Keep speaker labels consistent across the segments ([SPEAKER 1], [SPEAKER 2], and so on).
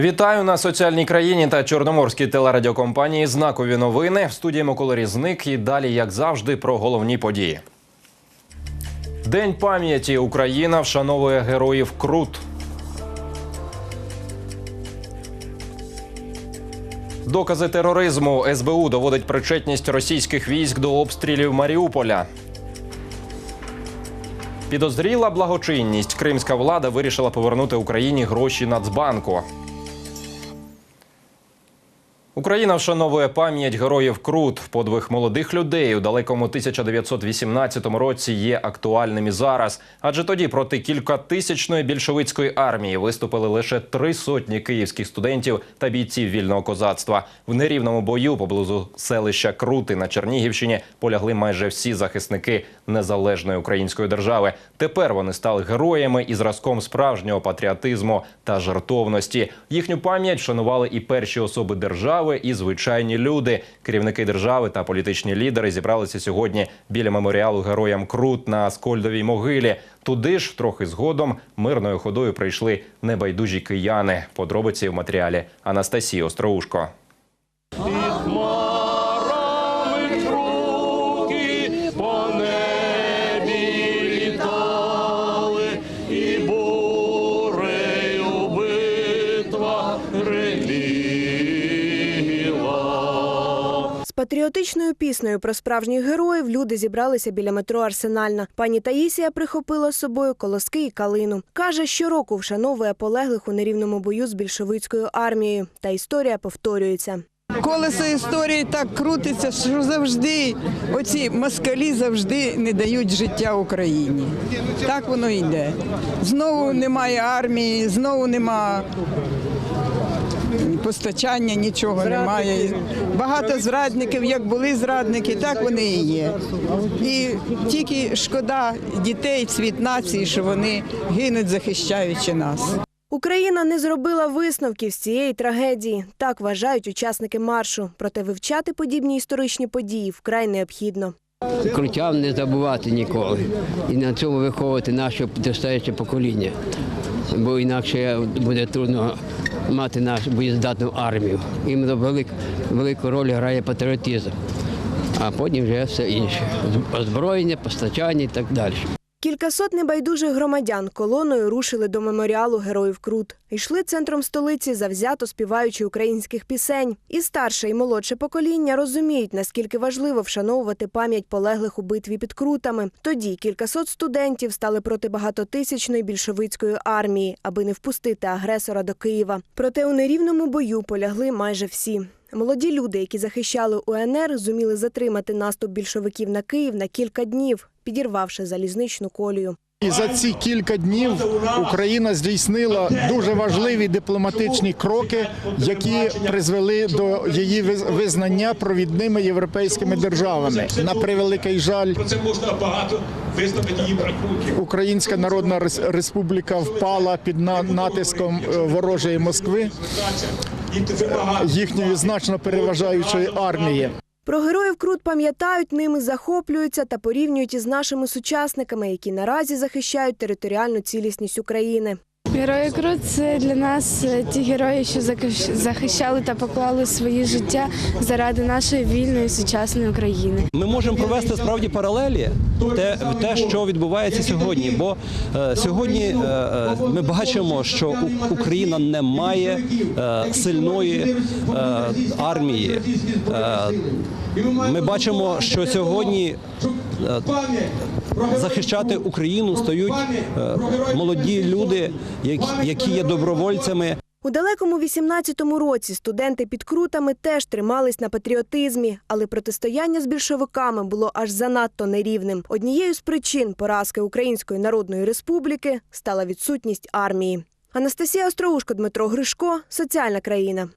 [SPEAKER 1] Вітаю на соціальній країні та чорноморській телерадіокомпанії. Знакові новини в студії Микола Різник. І далі, як завжди, про головні події. День пам'яті Україна вшановує героїв Крут. Докази тероризму СБУ доводить причетність російських військ до обстрілів Маріуполя. Підозріла благочинність. Кримська влада вирішила повернути Україні гроші Нацбанку. Україна вшановує пам'ять героїв Крут. Подвиг молодих людей у далекому 1918 році є актуальним і зараз. Адже тоді проти кількатисячної більшовицької армії виступили лише три сотні київських студентів та бійців вільного козацтва. В нерівному бою поблизу селища Крути на Чернігівщині полягли майже всі захисники незалежної української держави. Тепер вони стали героями і зразком справжнього патріотизму та жертовності. Їхню пам'ять вшанували і перші особи держави, і звичайні люди. Керівники держави та політичні лідери зібралися сьогодні біля меморіалу героям Крут на Аскольдовій могилі. Туди ж трохи згодом мирною ходою прийшли небайдужі кияни. Подробиці в матеріалі Анастасії Остроушко.
[SPEAKER 2] Патріотичною піснею про справжніх героїв люди зібралися біля метро Арсенальна. Пані Таїсія прихопила з собою колоски і калину. Каже, щороку вшановує полеглих у нерівному бою з більшовицькою армією. Та історія повторюється.
[SPEAKER 3] Колесо історії так крутиться, що завжди оці москалі завжди не дають життя Україні. Так воно йде. Знову немає армії, знову нема постачання, нічого немає. Багато зрадників, як були зрадники, так вони і є. І тільки шкода дітей, цвіт нації, що вони гинуть, захищаючи нас.
[SPEAKER 2] Україна не зробила висновків з цієї трагедії. Так вважають учасники маршу. Проте вивчати подібні історичні події вкрай необхідно.
[SPEAKER 4] крутян не забувати ніколи і на цьому виховувати наше підростаюче покоління. Бо інакше буде трудно мати нашу боєздатну армію. Їм велик, велику роль грає патріотизм, а потім вже все інше. Озброєння, постачання і так далі.
[SPEAKER 2] Кількасот небайдужих громадян колоною рушили до меморіалу героїв Крут. Йшли центром столиці, завзято співаючи українських пісень. І старше, і молодше покоління розуміють, наскільки важливо вшановувати пам'ять полеглих у битві під Крутами. Тоді кількасот студентів стали проти багатотисячної більшовицької армії, аби не впустити агресора до Києва. Проте у нерівному бою полягли майже всі. Молоді люди, які захищали УНР, зуміли затримати наступ більшовиків на Київ на кілька днів, підірвавши залізничну колію.
[SPEAKER 5] І за ці кілька днів Україна здійснила дуже важливі дипломатичні кроки, які призвели до її виз- визнання провідними європейськими державами. На превеликий жаль,
[SPEAKER 6] Це можна багато рахунків.
[SPEAKER 5] Українська Народна Рес- Республіка впала під натиском е, ворожої Москви. Їхньої значно переважаючої армії.
[SPEAKER 2] Про героїв Крут пам'ятають, ними захоплюються та порівнюють із нашими сучасниками, які наразі захищають територіальну цілісність України.
[SPEAKER 7] Герої Крут це для нас е, ті герої, що захищали та поклали свої життя заради нашої вільної сучасної України.
[SPEAKER 8] Ми можемо провести справді паралелі те, те що відбувається сьогодні. Бо е, сьогодні е, е, ми бачимо, що Україна не має е, сильної е, армії. Е, ми бачимо, що сьогодні е, захищати Україну стають молоді люди, які, є добровольцями.
[SPEAKER 2] У далекому 18-му році студенти під крутами теж тримались на патріотизмі, але протистояння з більшовиками було аж занадто нерівним. Однією з причин поразки Української Народної Республіки стала відсутність армії. Анастасія Остроушко, Дмитро Гришко, Соціальна країна.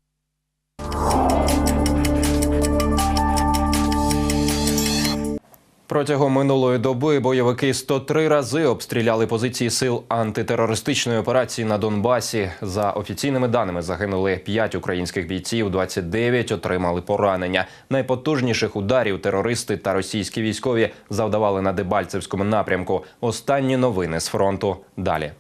[SPEAKER 1] Протягом минулої доби бойовики 103 рази обстріляли позиції сил антитерористичної операції на Донбасі. За офіційними даними загинули 5 українських бійців, 29 отримали поранення. Найпотужніших ударів терористи та російські військові завдавали на Дебальцевському напрямку. Останні новини з фронту далі.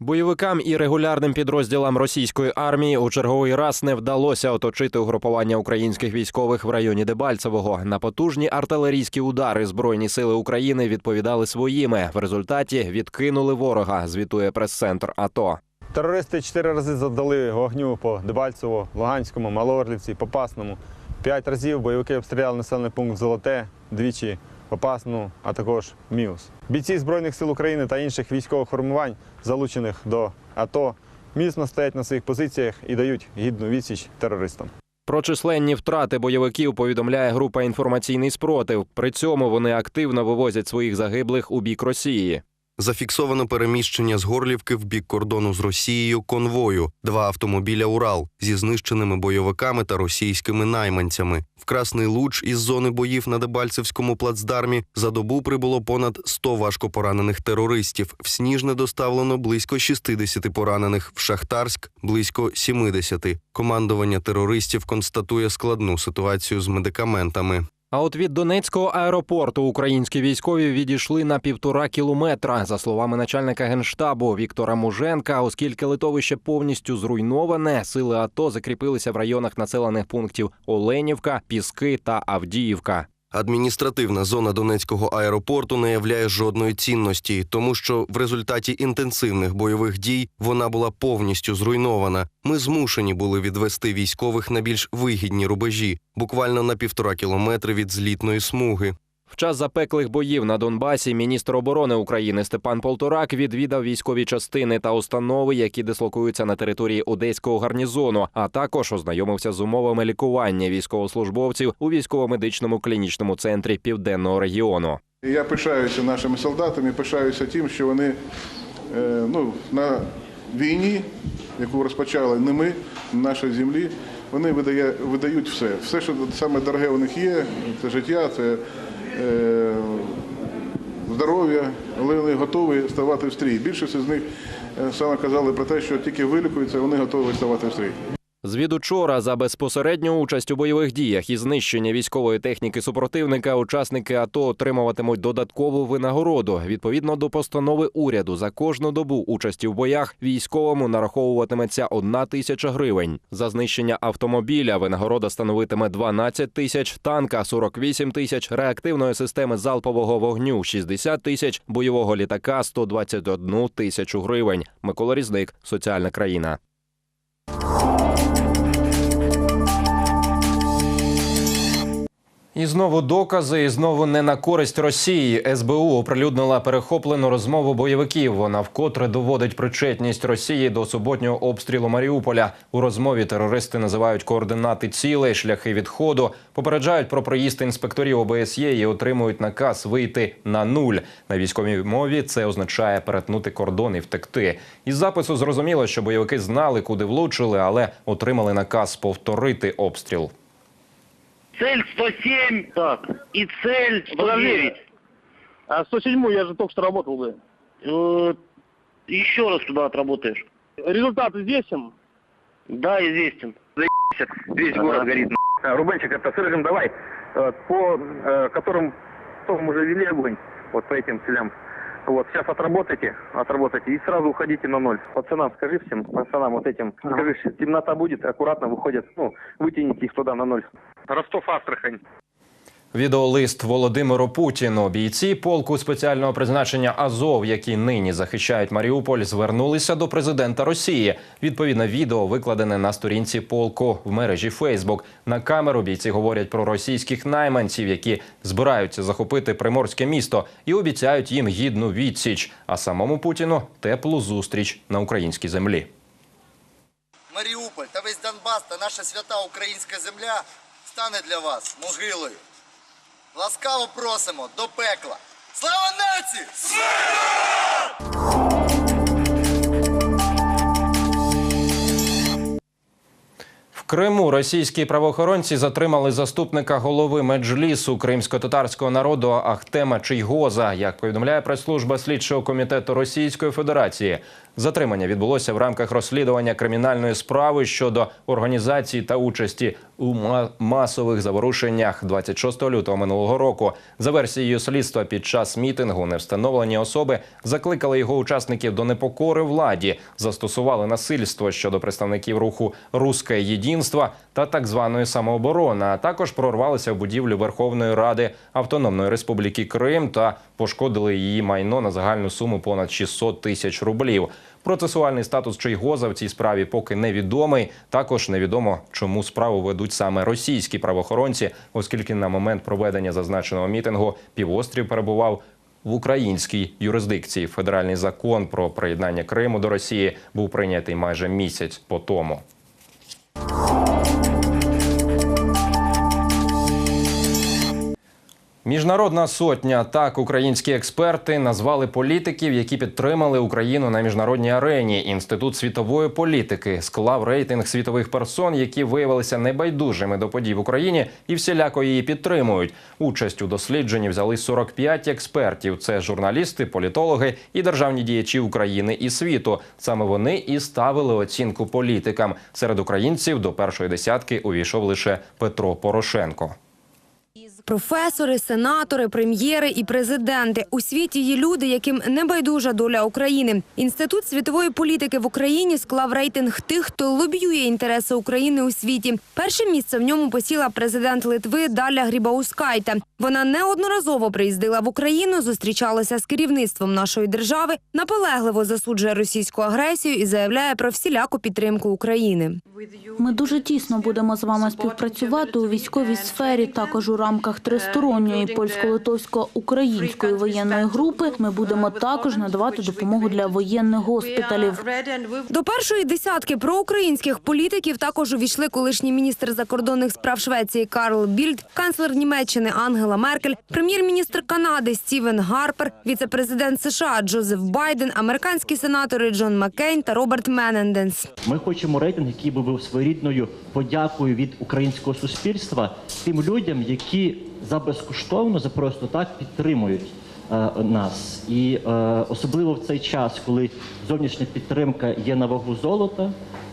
[SPEAKER 1] Бойовикам і регулярним підрозділам російської армії у черговий раз не вдалося оточити угрупування українських військових в районі Дебальцевого. На потужні артилерійські удари збройні сили України відповідали своїми. В результаті відкинули ворога. Звітує прес-центр АТО.
[SPEAKER 9] Терористи чотири рази завдали вогню по Дебальцево, Луганському, Малоорлівці, Попасному. П'ять разів бойовики обстріляли населений пункт Золоте, двічі Попасну, а також Міус. Бійці Збройних сил України та інших військових формувань, залучених до АТО, міцно стоять на своїх позиціях і дають гідну відсіч терористам.
[SPEAKER 1] Про численні втрати бойовиків повідомляє група інформаційний спротив. При цьому вони активно вивозять своїх загиблих у бік Росії.
[SPEAKER 10] Зафіксовано переміщення з Горлівки в бік кордону з Росією конвою, два автомобіля Урал зі знищеними бойовиками та російськими найманцями. В Красний Луч із зони боїв на Дебальцевському плацдармі за добу прибуло понад 100 важкопоранених терористів. В Сніжне доставлено близько 60 поранених, в Шахтарськ близько 70. Командування терористів констатує складну ситуацію з медикаментами.
[SPEAKER 1] А от від Донецького аеропорту українські військові відійшли на півтора кілометра. За словами начальника генштабу Віктора Муженка, оскільки литовище повністю зруйноване, сили АТО закріпилися в районах населених пунктів Оленівка, Піски та Авдіївка.
[SPEAKER 10] Адміністративна зона Донецького аеропорту не являє жодної цінності, тому що в результаті інтенсивних бойових дій вона була повністю зруйнована. Ми змушені були відвести військових на більш вигідні рубежі, буквально на півтора кілометри від злітної смуги.
[SPEAKER 1] В час запеклих боїв на Донбасі міністр оборони України Степан Полторак відвідав військові частини та установи, які дислокуються на території одеського гарнізону, а також ознайомився з умовами лікування військовослужбовців у військово-медичному клінічному центрі південного регіону.
[SPEAKER 11] Я пишаюся нашими солдатами, пишаюся тим, що вони е, ну, на війні, яку розпочали не ми, на нашій землі, вони видає, видають все. Все, що саме дороге у них є, це життя, це здоров'я, але вони готові ставати в стрій. Більшість з них е, саме казали про те, що тільки вилікуються, вони готові ставати в стрій.
[SPEAKER 1] Звідучора за безпосередню участь у бойових діях і знищення військової техніки супротивника учасники АТО отримуватимуть додаткову винагороду. Відповідно до постанови уряду за кожну добу участі в боях військовому нараховуватиметься одна тисяча гривень. За знищення автомобіля винагорода становитиме 12 тисяч, танка 48 тисяч, реактивної системи залпового вогню 60 тисяч, бойового літака 121 тисячу гривень. Микола Різник, соціальна країна. І знову докази, і знову не на користь Росії. СБУ оприлюднила перехоплену розмову бойовиків. Вона вкотре доводить причетність Росії до суботнього обстрілу Маріуполя. У розмові терористи називають координати цілей, шляхи відходу, попереджають про приїзд інспекторів ОБСЄ і отримують наказ вийти на нуль. На військовій мові це означає перетнути кордон і втекти. Із запису зрозуміло, що бойовики знали, куди влучили, але отримали наказ повторити обстріл.
[SPEAKER 12] Цель 107, так, и цель 109.
[SPEAKER 13] А 107 я же только что работал бы.
[SPEAKER 12] Э, Еще раз туда отработаешь.
[SPEAKER 13] Результат известен?
[SPEAKER 12] Да, известен.
[SPEAKER 13] Весь
[SPEAKER 12] Ага.
[SPEAKER 13] город горит. Рубенчик, это срежем давай. Э, По э, которым потом уже вели огонь, вот по этим целям. Вот, сейчас отработайте, отработайте и сразу уходите на ноль. Пацанам скажи всем, пацанам вот этим, скажи, что темнота будет, аккуратно выходят, ну, вытяните их туда на ноль. Ростов, Астрахань.
[SPEAKER 1] Відеолист Володимиру Путіну. Бійці полку спеціального призначення Азов, які нині захищають Маріуполь, звернулися до президента Росії. Відповідне відео викладене на сторінці полку в мережі Фейсбук. На камеру бійці говорять про російських найманців, які збираються захопити приморське місто і обіцяють їм гідну відсіч. А самому Путіну теплу зустріч на українській землі.
[SPEAKER 14] Маріуполь та весь Донбас та наша свята українська земля стане для вас могилою. Ласкаво просимо до пекла. Слава нації!
[SPEAKER 1] Криму російські правоохоронці затримали заступника голови меджлісу кримсько-татарського народу Ахтема Чийгоза. Як повідомляє прес-служба слідчого комітету Російської Федерації, затримання відбулося в рамках розслідування кримінальної справи щодо організації та участі у масових заворушеннях 26 лютого минулого року. За версією слідства, під час мітингу невстановлені особи закликали його учасників до непокори владі, застосували насильство щодо представників руху Русське єдинство та так званої самооборони, а також прорвалися в будівлю Верховної Ради Автономної Республіки Крим та пошкодили її майно на загальну суму понад 600 тисяч рублів. Процесуальний статус Чайгоза в цій справі поки невідомий. Також невідомо, чому справу ведуть саме російські правоохоронці, оскільки на момент проведення зазначеного мітингу півострів перебував в українській юрисдикції. Федеральний закон про приєднання Криму до Росії був прийнятий майже місяць по тому. Міжнародна сотня так українські експерти назвали політиків, які підтримали Україну на міжнародній арені. Інститут світової політики склав рейтинг світових персон, які виявилися небайдужими до подій в Україні і всіляко її підтримують. Участь у дослідженні взяли 45 експертів. Це журналісти, політологи і державні діячі України і світу. Саме вони і ставили оцінку політикам. Серед українців до першої десятки увійшов лише Петро Порошенко.
[SPEAKER 15] Професори, сенатори, прем'єри і президенти у світі є люди, яким не байдужа доля України. Інститут світової політики в Україні склав рейтинг тих, хто лобіює інтереси України у світі. Перше місце в ньому посіла президент Литви Даля Грібаускайте. Вона неодноразово приїздила в Україну, зустрічалася з керівництвом нашої держави, наполегливо засуджує російську агресію і заявляє про всіляку підтримку України.
[SPEAKER 16] Ми дуже тісно будемо з вами співпрацювати у військовій сфері. Також у рамках тристоронньої польсько-литовсько-української воєнної групи ми будемо також надавати допомогу для воєнних госпіталів.
[SPEAKER 15] До першої десятки проукраїнських політиків також увійшли колишній міністр закордонних справ Швеції Карл Більд, канцлер Німеччини Ангела Меркель, прем'єр-міністр Канади Стівен Гарпер, віце-президент США Джозеф Байден, американські сенатори Джон Маккейн та Роберт Мененденс.
[SPEAKER 17] Ми хочемо рейтинг, який би був своєрідною подякою від українського суспільства тим людям, які за безкоштовно, за просто так підтримують е, нас. І е, особливо в цей час, коли зовнішня підтримка є на вагу золота,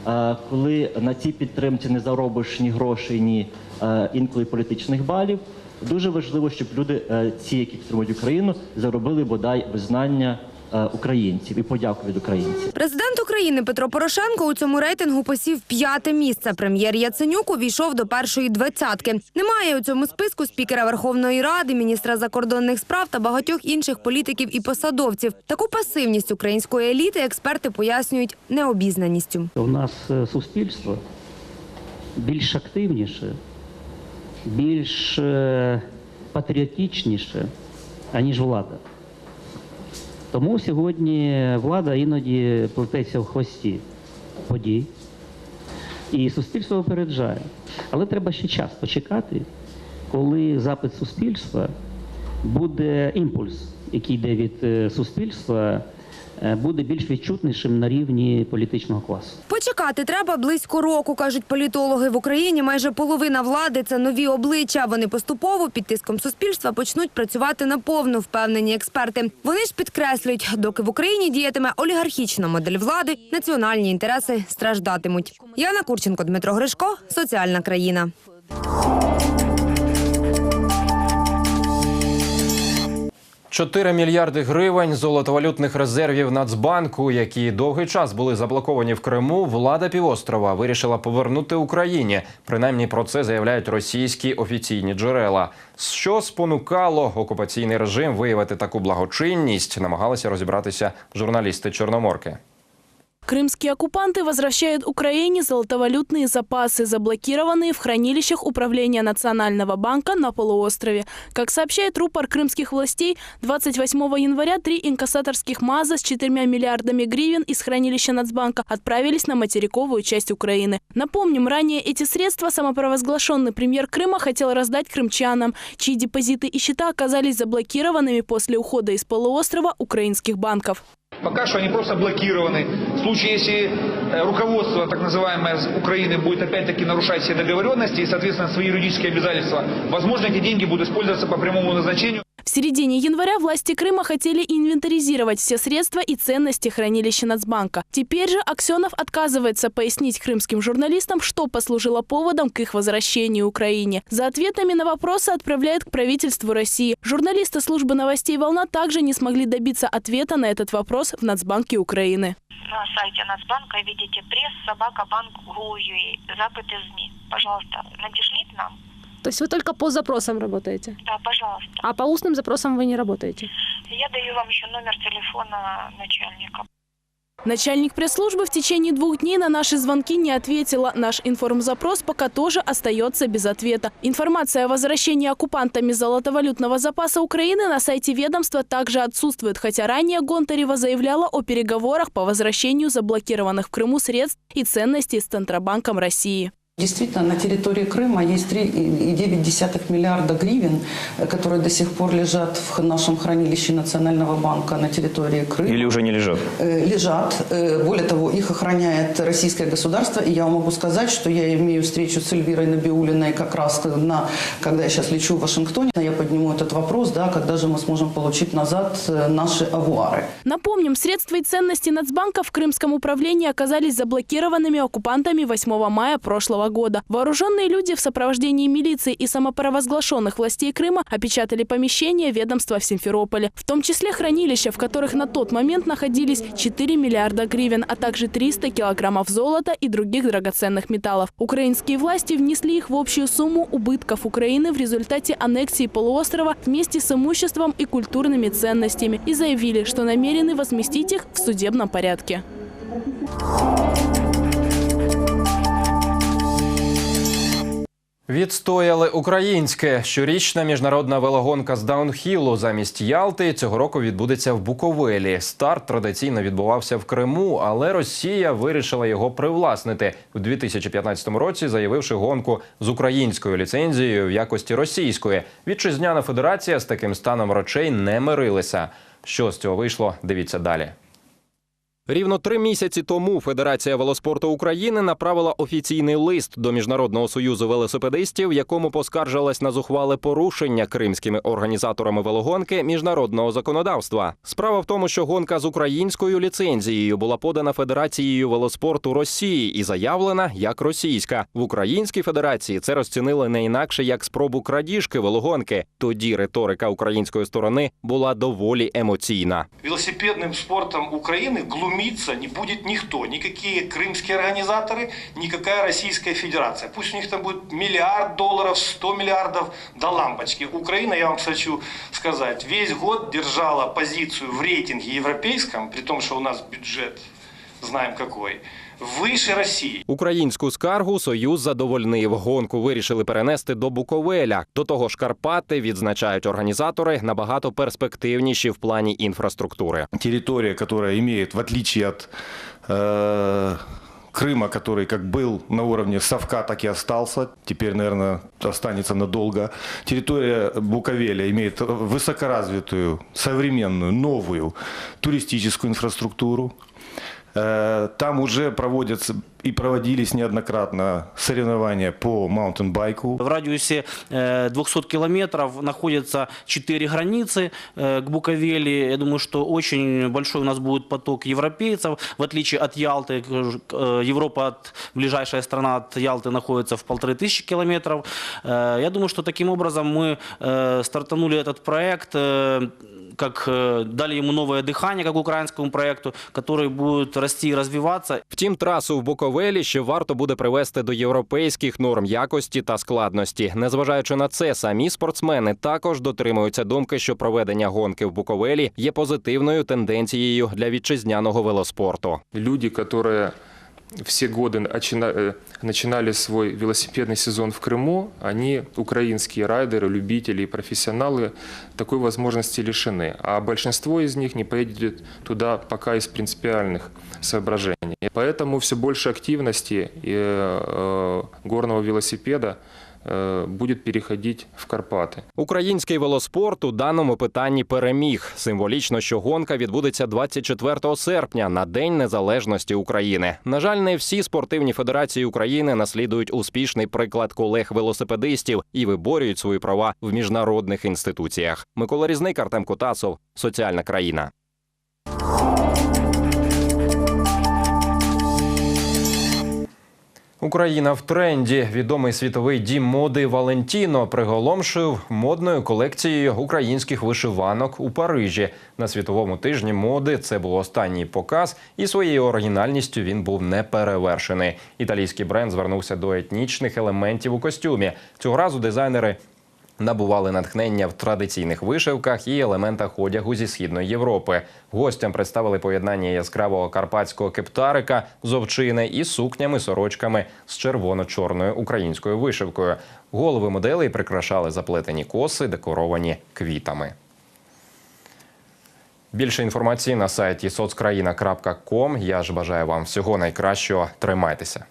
[SPEAKER 17] е, коли на цій підтримці не заробиш ні грошей, ні е, інколи політичних балів. Дуже важливо, щоб люди, е, ці, які підтримують Україну, заробили бодай визнання українців і подяку від українців.
[SPEAKER 15] Президент України Петро Порошенко у цьому рейтингу посів п'яте місце. Прем'єр Яценюк увійшов до першої двадцятки. Немає у цьому списку спікера Верховної Ради, міністра закордонних справ та багатьох інших політиків і посадовців. Таку пасивність української еліти експерти пояснюють необізнаністю.
[SPEAKER 18] У нас е, суспільство більш активніше, більш е, патріотичніше, аніж влада. Тому сьогодні влада іноді плететься в хвості подій, і суспільство опереджає. Але треба ще час почекати, коли запит суспільства буде імпульс, який йде від е, суспільства, буде більш відчутнішим на рівні політичного класу.
[SPEAKER 15] Почекати треба близько року, кажуть політологи. В Україні майже половина влади це нові обличчя. Вони поступово під тиском суспільства почнуть працювати наповну, впевнені експерти. Вони ж підкреслюють, доки в Україні діятиме олігархічна модель влади, національні інтереси страждатимуть. Яна Курченко, Дмитро Гришко, соціальна країна.
[SPEAKER 1] 4 мільярди гривень золотовалютних резервів Нацбанку, які довгий час були заблоковані в Криму, влада півострова вирішила повернути Україні. Принаймні про це заявляють російські офіційні джерела. Що спонукало окупаційний режим виявити таку благочинність, намагалися розібратися журналісти Чорноморки.
[SPEAKER 19] Крымские оккупанты возвращают Украине золотовалютные запасы, заблокированные в хранилищах Управления Национального банка на полуострове. Как сообщает рупор крымских властей, 28 января три инкассаторских МАЗа с 4 миллиардами гривен из хранилища Нацбанка отправились на материковую часть Украины. Напомним, ранее эти средства самопровозглашенный премьер Крыма хотел раздать крымчанам, чьи депозиты и счета оказались заблокированными после ухода из полуострова украинских банков.
[SPEAKER 20] Пока что они просто блокированы. В случае, если э, руководство так называемое с Украины будет опять-таки нарушать все договоренности и, соответственно, свои юридические обязательства, возможно, эти деньги будут использоваться по прямому назначению.
[SPEAKER 19] В середине января власти Крыма хотели инвентаризировать все средства и ценности хранилища Нацбанка. Теперь же Аксенов отказывается пояснить крымским журналистам, что послужило поводом к их возвращению Украине. За ответами на вопросы отправляет к правительству России. Журналисты службы новостей «Волна» также не смогли добиться ответа на этот вопрос в Нацбанке Украины.
[SPEAKER 21] На сайте Нацбанка видите пресс собака банк из СМИ. Пожалуйста, надешлите нам.
[SPEAKER 22] То есть вы только по запросам работаете?
[SPEAKER 21] Да, пожалуйста.
[SPEAKER 22] А по устным запросам вы не работаете?
[SPEAKER 21] Я даю вам еще номер телефона начальника.
[SPEAKER 19] Начальник пресс-службы в течение двух дней на наши звонки не ответила. Наш информзапрос пока тоже остается без ответа. Информация о возвращении оккупантами золотовалютного запаса Украины на сайте ведомства также отсутствует, хотя ранее Гонтарева заявляла о переговорах по возвращению заблокированных в Крыму средств и ценностей с Центробанком России.
[SPEAKER 23] Действительно, на территории Крыма есть 3,9 миллиарда гривен, э, которые до сих пор лежат в нашем хранилище Национального банка на территории Крыма.
[SPEAKER 24] Или уже не лежат?
[SPEAKER 23] Э, Лежат. Э, Более того, их охраняет российское государство. И я могу сказать, что я имею встречу с Эльвирой Набиулиной как раз, на, когда я сейчас лечу в Вашингтоне. Я подниму этот вопрос, да, когда же мы сможем получить назад наши авуары.
[SPEAKER 19] Напомним, средства и ценности Нацбанка в Крымском управлении оказались заблокированными оккупантами 8 мая прошлого года. Вооруженные люди в сопровождении милиции и самопровозглашенных властей Крыма опечатали помещения ведомства в Симферополе, в том числе хранилища, в которых на тот момент находились 4 миллиарда гривен, а также 300 килограммов золота и других драгоценных металлов. Украинские власти внесли их в общую сумму убытков Украины в результате аннексии полуострова вместе с имуществом и культурными ценностями и заявили, что намерены возместить их в судебном порядке.
[SPEAKER 1] Відстояли українське. Щорічна міжнародна велогонка з даунхілу замість Ялти цього року відбудеться в Буковелі. Старт традиційно відбувався в Криму, але Росія вирішила його привласнити у 2015 році, заявивши гонку з українською ліцензією в якості російської. Вітчизняна федерація з таким станом речей не мирилася. Що з цього вийшло? Дивіться далі. Рівно три місяці тому Федерація велоспорту України направила офіційний лист до Міжнародного союзу велосипедистів, якому поскаржилась на зухвале порушення кримськими організаторами велогонки міжнародного законодавства. Справа в тому, що гонка з українською ліцензією була подана Федерацією велоспорту Росії і заявлена як російська. В Українській Федерації це розцінили не інакше як спробу крадіжки велогонки. Тоді риторика української сторони була доволі емоційна.
[SPEAKER 25] велосипедным спортом України Украины глумиться не будет никто. Никакие крымские организаторы, никакая Российская Федерация. Пусть у них там будет миллиард долларов, 100 миллиардов до лампочки. Украина, я вам хочу сказать, весь год держала позицию в рейтинге европейском, при том, что у нас бюджет знаем какой, выше России.
[SPEAKER 1] Українську скаргу Союз задовольнив. Гонку вирішили перенести до Буковеля. До того ж, Карпати відзначають організатори набагато перспективніші в плані інфраструктури.
[SPEAKER 26] территория, которая имеет, в отличие от э, Крыма, который как был на уровне совка, так и остался, теперь, наверное, останется надолго. Территория Буковеля имеет высокоразвитую, современную, новую туристическую инфраструктуру. Э, Там уже проводятся и проводились неоднократно соревнования по маунтинбайку.
[SPEAKER 27] В радиусе э, 200 километров находятся четыре границы э, к Буковеле. Я думаю, что очень большой у нас будет поток европейцев. В отличие от Ялты, к- э, Европа, от, ближайшая страна от Ялты находится в полторы тысячи километров. Э, Я думаю, что таким образом мы э, стартанули этот проект э, как э, дали ему новое дыхание, как украинскому проекту, который будет расти и развиваться.
[SPEAKER 1] Втім, трасу в Буковелі ще варто буде привести до європейських норм якості та складності. Незважаючи на це, самі спортсмени також дотримуються думки, що проведення гонки в Буковелі є позитивною тенденцією для вітчизняного велоспорту.
[SPEAKER 28] люди, которые все годы начина- э, начинали свой велосипедный сезон в Крыму, они, украинские райдеры, любители и профессионалы, такой возможности лишены. А большинство из них не поедет туда пока из принципиальных соображений. Поэтому все больше активности э, э, горного велосипеда э, будет переходить в Карпаты.
[SPEAKER 1] Український велоспорт у даному питанні переміг. Символічно, що гонка відбудеться 24 серпня на День Незалежності України. На жаль, не всі спортивні федерації України наслідують успішний приклад колег-велосипедистів і виборюють свої права в міжнародних інституціях. Микола Різник, Артем Кутасов, соціальна країна. Україна в тренді. Відомий світовий дім моди Валентіно приголомшив модною колекцією українських вишиванок у Парижі. На світовому тижні моди це був останній показ, і своєю оригінальністю він був неперевершений. Італійський бренд звернувся до етнічних елементів у костюмі. Цього разу дизайнери набували натхнення в традиційних вишивках і елементах одягу зі східної Європи. Гостям представили поєднання яскравого карпатського кептарика з овчини і сукнями сорочками з червоно-чорною українською вишивкою. Голови моделей прикрашали заплетені коси, декоровані квітами. Більше інформації на сайті соцкраїна.ком. Я ж бажаю вам всього найкращого. Тримайтеся.